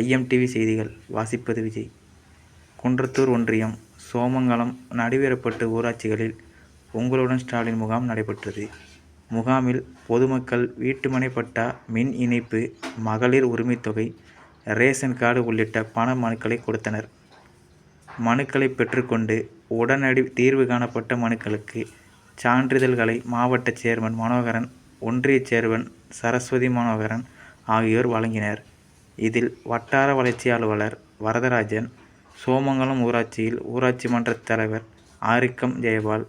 IMDb செய்திகள் வாசிப்பது விஜய். குன்றத்தூர் ஒன்றியம் சோமங்கலம் நடுவேறப்பட்டு ஊராட்சிகளில் உங்களுடன் ஸ்டாலின் முகாம் நடைபெற்றது. முகாமில் பொதுமக்கள் வீட்டுமனை பட்டா மின் இணைப்பு மகளிர் உரிமைத்தொகை ரேஷன் கார்டு உள்ளிட்ட பண மனுக்களை கொடுத்தனர். மனுக்களை பெற்றுக்கொண்டு உடனடி தீர்வு காணப்பட்ட மனுக்களுக்கு சான்றிதழ்களை மாவட்ட சேர்மன் மனோகரன் ஒன்றிய சேர்மன் சரஸ்வதி மனோகரன் ஆகியோர் வழங்கினர். இதில் வட்டார வளர்ச்சி அலுவலர் வரதராஜன் சோமங்கலம் ஊராட்சியில் ஊராட்சி மன்ற தலைவர் ஆரிக்கம் ஜெயபால்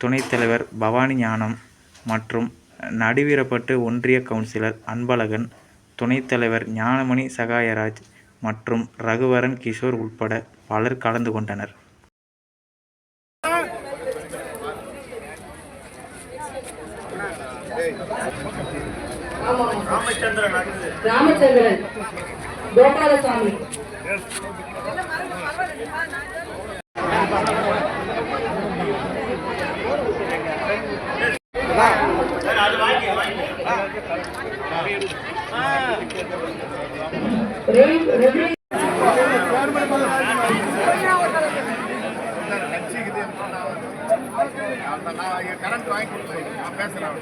துணைத் தலைவர் பவானி ஞானம் மற்றும் நடுவீரப்பட்டு ஒன்றிய கவுன்சிலர் அன்பழகன் துணைத் தலைவர் ஞானமணி சகாயராஜ் மற்றும் ரகுவரன் கிஷோர் உட்பட பலர் கலந்து கொண்டனர். ராமச்சந்திரன் கோபாலசாமி. கரண்ட் வாங்கி கொடுத்தேன். நான் பேசுறேன்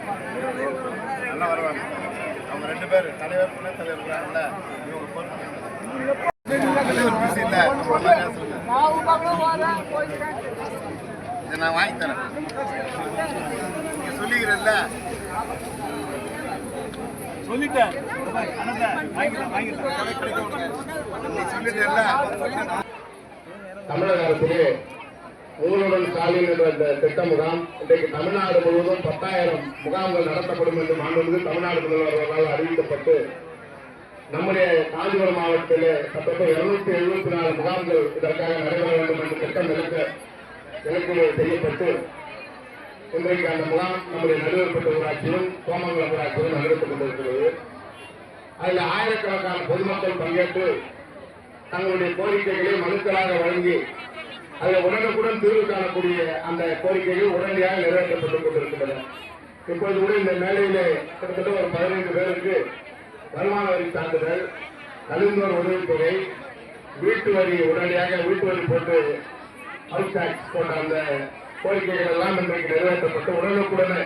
நல்லா வருவாங்க. அவங்க ரெண்டு பேர் தலைவர் தலைவர் இருக்காங்கல்ல இவங்க பொறுப்பு. பிஸி இல்ல. இதை நான் வாங்கி தரேன். நீங்க சொல்லிக்கிறல்ல சொல்லிட்டேன். தமிழக அரசிலே உங்களுடன் ஸ்டாலின் என்ற இந்த திட்ட முகாம் இன்றைக்கு தமிழ்நாடு முழுவதும் பத்தாயிரம் முகாம்கள் நடத்தப்படும் என்று மாண்புமிகு தமிழ்நாடு முதல்வர்களால் அறிவிக்கப்பட்டு நம்முடைய காஞ்சிபுரம் மாவட்டத்திலே கிட்டத்தட்ட இருநூத்தி எழுபத்தி நாலு முகாம்கள் இதற்காக நடைபெற வேண்டும் என்று திட்டம் எடுக்க இலக்கிலே செய்யப்பட்டு இன்றைக்கு அந்த முகாம் நம்முடைய நடுவர்பட்ட ஊராட்சியும் சோமங்கலம் ஊராட்சியும் நடைபெற்றுக் கொண்டிருக்கிறது. அதில் ஆயிரக்கணக்கான பொதுமக்கள் பங்கேற்று தங்களுடைய கோரிக்கைகளை மனுக்களாக வழங்கி அதில் உடனுக்குடன் தீர்வு காணக்கூடிய அந்த கோரிக்கைகள் உடனடியாக நிறைவேற்றப்பட்டுக் கொண்டிருக்கின்றன. இப்பொழுது கூட இந்த மேலையிலே கிட்டத்தட்ட ஒரு பதினைந்து பேருக்கு வருமான வரி சான்றிதழ் கழிந்தோர் உதவித்தொகை வீட்டு வரி உடனடியாக வீட்டு வரி போட்டு ஹவுஸ் டாக்ஸ் போன்ற அந்த கோரிக்கைகள் எல்லாம் இன்றைக்கு நிறைவேற்றப்பட்டு உடனுக்குடனே